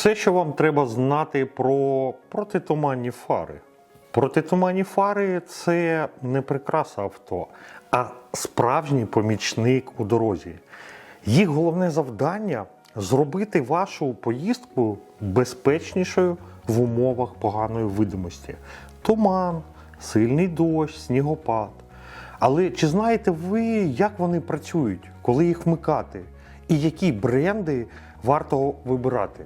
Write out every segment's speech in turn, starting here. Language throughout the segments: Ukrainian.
Все, що вам треба знати про протитуманні фари. Протитуманні фари це не прикраса авто, а справжній помічник у дорозі. Їх головне завдання зробити вашу поїздку безпечнішою в умовах поганої видимості. Туман, сильний дощ, снігопад. Але чи знаєте ви, як вони працюють, коли їх вмикати, і які бренди варто вибирати?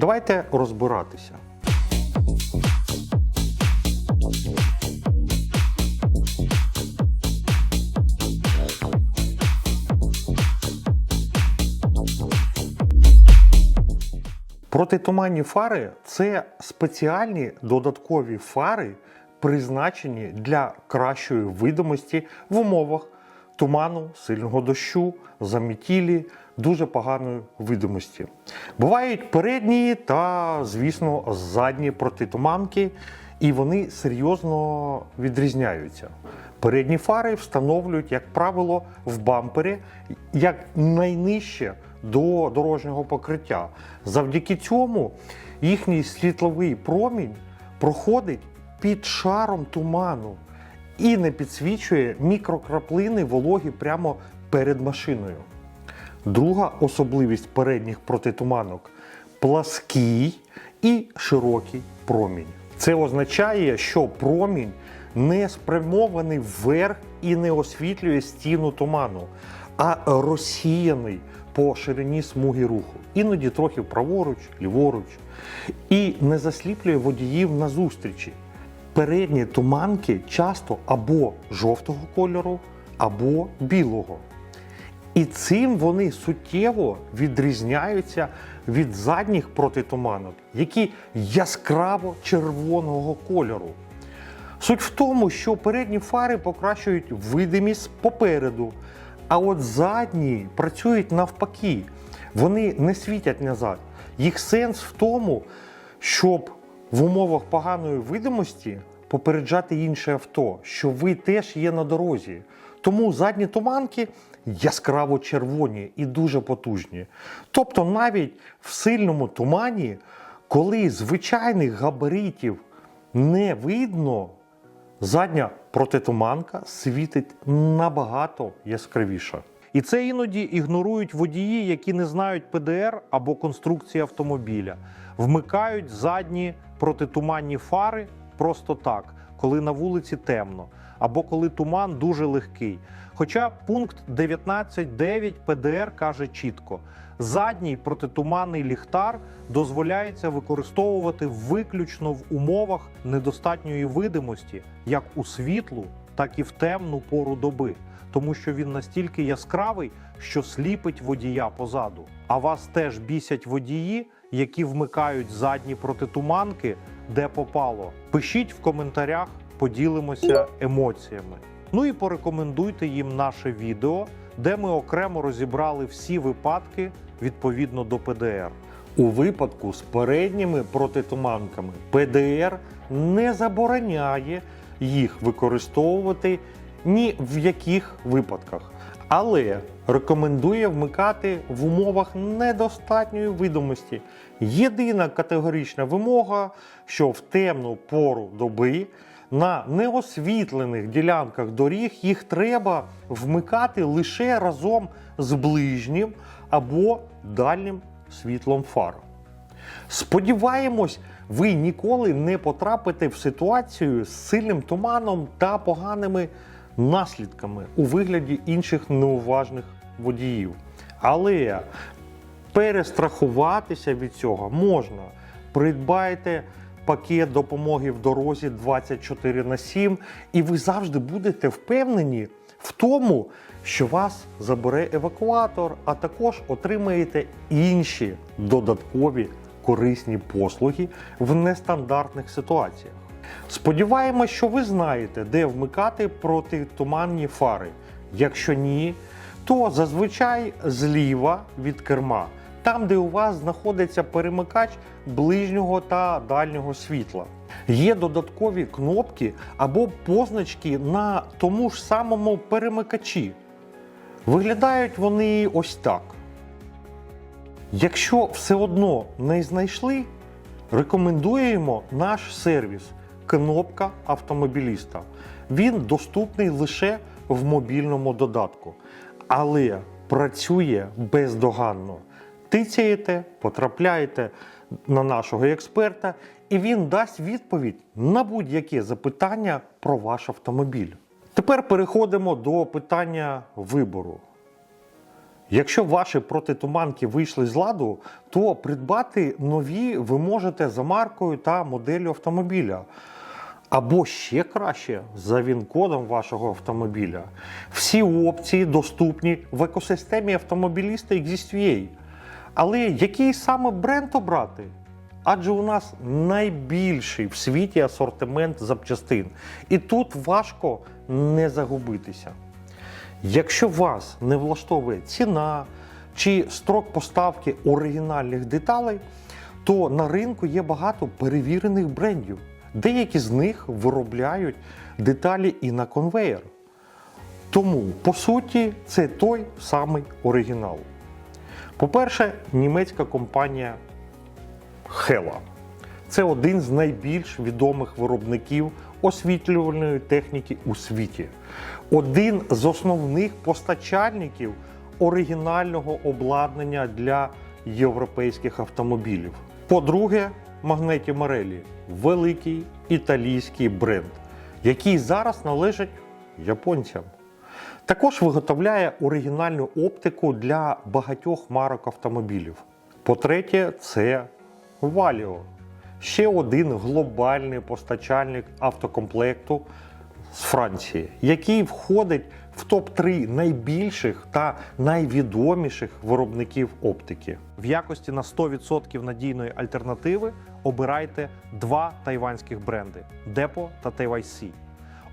Давайте розбиратися. Протитуманні фари це спеціальні додаткові фари, призначені для кращої видимості в умовах туману, сильного дощу, замітілі, дуже поганої видимості. Бувають передні та, звісно, задні протитуманки, і вони серйозно відрізняються. Передні фари встановлюють, як правило, в бампері як найнижче до дорожнього покриття. Завдяки цьому їхній світловий промінь проходить під шаром туману і не підсвічує мікрокраплини вологі прямо перед машиною. Друга особливість передніх протитуманок плаский і широкий промінь. Це означає, що промінь не спрямований вверх і не освітлює стіну туману, а розсіяний по ширині смуги руху, іноді трохи праворуч, ліворуч, і не засліплює водіїв на зустрічі. Передні туманки часто або жовтого кольору, або білого. І цим вони суттєво відрізняються від задніх протитуманок, які яскраво червоного кольору. Суть в тому, що передні фари покращують видимість попереду, а от задні працюють навпаки. Вони не світять назад. Їх сенс в тому, щоб в умовах поганої видимості попереджати інше авто, що ви теж є на дорозі. Тому задні туманки яскраво червоні і дуже потужні. Тобто навіть в сильному тумані, коли звичайних габаритів не видно, задня протитуманка світить набагато яскравіше. І це іноді ігнорують водії, які не знають ПДР або конструкції автомобіля, вмикають задні протитуманні фари просто так, коли на вулиці темно, або коли туман дуже легкий. Хоча пункт 19.9 ПДР каже чітко: задній протитуманний ліхтар дозволяється використовувати виключно в умовах недостатньої видимості, як у світлу, так і в темну пору доби, тому що він настільки яскравий, що сліпить водія позаду. А вас теж бісять водії, які вмикають задні протитуманки, де попало. Пишіть в коментарях, поділимося емоціями. Ну і порекомендуйте їм наше відео, де ми окремо розібрали всі випадки відповідно до ПДР. У випадку з передніми протитуманками ПДР не забороняє їх використовувати ні в яких випадках, але рекомендує вмикати в умовах недостатньої видимості. Єдина категорична вимога, що в темну пору доби на неосвітлених ділянках доріг їх треба вмикати лише разом з ближнім або дальнім світлом фар. Сподіваємось, ви ніколи не потрапите в ситуацію з сильним туманом та поганими наслідками у вигляді інших неуважних водіїв. Але перестрахуватися від цього можна. Придбайте пакет допомоги в дорозі 24 на 7, і ви завжди будете впевнені в тому, що вас забере евакуатор, а також отримаєте інші додаткові корисні послуги в нестандартних ситуаціях. Сподіваємось, що ви знаєте, де вмикати протитуманні фари. Якщо ні, то зазвичай зліва від керма, там, де у вас знаходиться перемикач ближнього та дальнього світла. Є додаткові кнопки або позначки на тому ж самому перемикачі. Виглядають вони ось так. Якщо все одно не знайшли, рекомендуємо наш сервіс Кнопка автомобіліста. Він доступний лише в мобільному додатку, але працює бездоганно. Тицяєте, потрапляєте на нашого експерта, і він дасть відповідь на будь-яке запитання про ваш автомобіль. Тепер переходимо до питання вибору. Якщо ваші протитуманки вийшли з ладу, то придбати нові ви можете за маркою та моделлю автомобіля. Або ще краще за він-кодом вашого автомобіля. Всі опції доступні в екосистемі автомобіліста XSVA. Але який саме бренд обрати? Адже у нас найбільший в світі асортимент запчастин. І тут важко не загубитися. Якщо вас не влаштовує ціна чи строк поставки оригінальних деталей, то на ринку є багато перевірених брендів. Деякі з них виробляють деталі і на конвеєр. Тому, по суті, це той самий оригінал. По-перше, німецька компанія Hella. Це один з найбільш відомих виробників освітлювальної техніки у світі, один з основних постачальників оригінального обладнання для європейських автомобілів. По-друге, Магнеті Марелі великий італійський бренд, який зараз належить японцям. Також виготовляє оригінальну оптику для багатьох марок автомобілів. По-третє, це Valio. Ще один глобальний постачальник автокомплекту з Франції, який входить в топ-3 найбільших та найвідоміших виробників оптики. В якості на 100% надійної альтернативи обирайте два тайванських бренди Depo та TYC.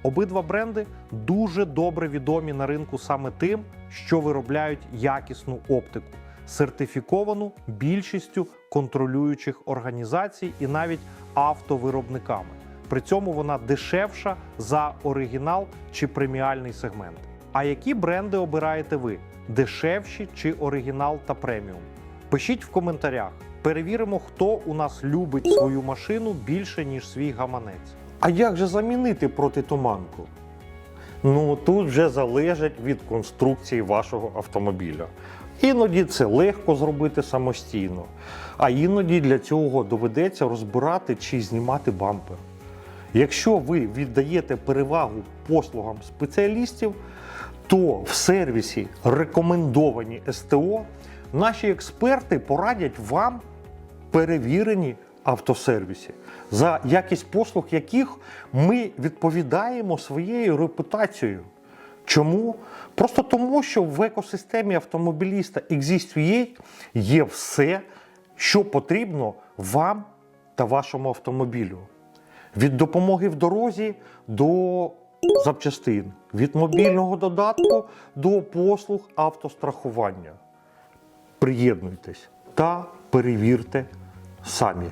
Обидва бренди дуже добре відомі на ринку саме тим, що виробляють якісну оптику, сертифіковану більшістю контролюючих організацій і навіть автовиробниками. При цьому вона дешевша за оригінал чи преміальний сегмент. А які бренди обираєте ви? Дешевші чи оригінал та преміум? Пишіть в коментарях. Перевіримо, хто у нас любить свою машину більше, ніж свій гаманець. А як же замінити протитуманку? Ну тут вже залежить від конструкції вашого автомобіля. Іноді це легко зробити самостійно, а іноді для цього доведеться розбирати чи знімати бампер. Якщо ви віддаєте перевагу послугам спеціалістів, то в сервісі рекомендовані СТО наші експерти порадять вам перевірені автосервісі, за якість послуг яких ми відповідаємо своєю репутацією. Чому? Просто тому, що в екосистемі автомобіліста Exist.ua є все, що потрібно вам та вашому автомобілю. Від допомоги в дорозі до запчастин, від мобільного додатку до послуг автострахування. Приєднуйтесь та перевірте самі.